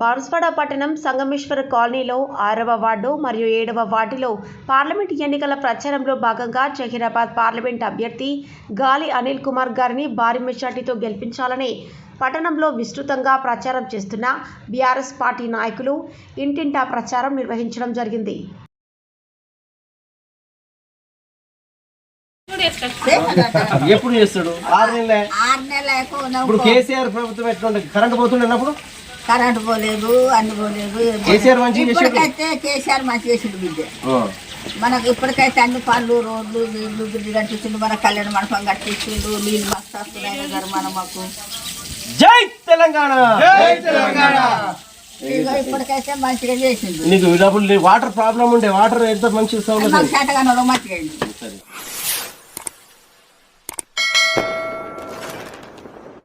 బాన్స్వాడ పట్టణం సంగమేశ్వర కాలనీలో ఆరవ వార్డు మరియు ఏడవ వార్డులో పార్లమెంట్ ఎన్నికల ప్రచారంలో భాగంగా జహీరాబాద్ పార్లమెంట్ అభ్యర్థి గాలి అనిల్ కుమార్ గారిని భారీ మెజార్టీతో గెలిపించాలని పట్టణంలో విస్తృతంగా ప్రచారం చేస్తున్న బీఆర్ఎస్ పార్టీ నాయకులు ఇంటింటా ప్రచారం నిర్వహించడం జరిగింది. ఎప్పుడు చేస్తాడు? ఆరు నెలలే. ఇప్పుడు కేసీఆర్ ప్రభుత్వం ఎట్లా కరెంట్ పోతుండేటప్పుడు కరెంట్ పోలేదు అన్ని పోలేదు మంచిగా ఇప్పటికైతే కేసీఆర్ మంచి చేసిండు బిడ్డ. మనకు ఇప్పటికైతే అన్ని పనులు రోడ్లు నీళ్ళు బిల్లు కట్టించిండు మన కళ్యాణ మండపం కట్టించిండు నీళ్ళు మస్తు వస్తున్నాయి గారు మన మాకు. జై తెలంగాణ! జై తెలంగాణ! ఇదిగో ఇప్పటికైతే మంచిగా చేసిండు. నీకు డబ్బులు వాటర్ ప్రాబ్లం ఉండే వాటర్ ఎంత మంచిగా. సరే.